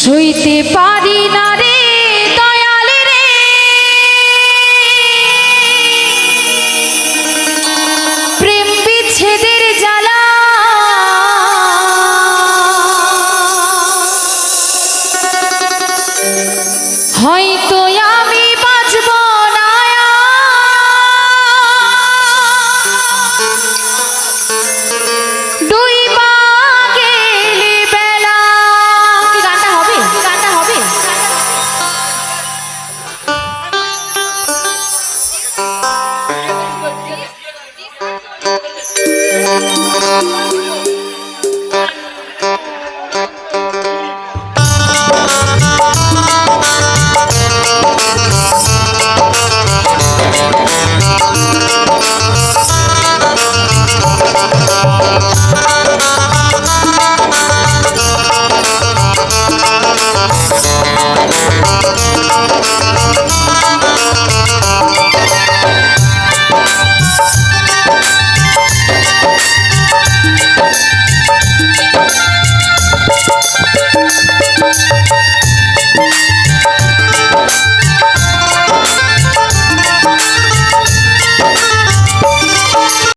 সইতে পারি না রে দয়াল রে। প্রেম বিচ্ছেদের জ্বালা। হয়তো আমি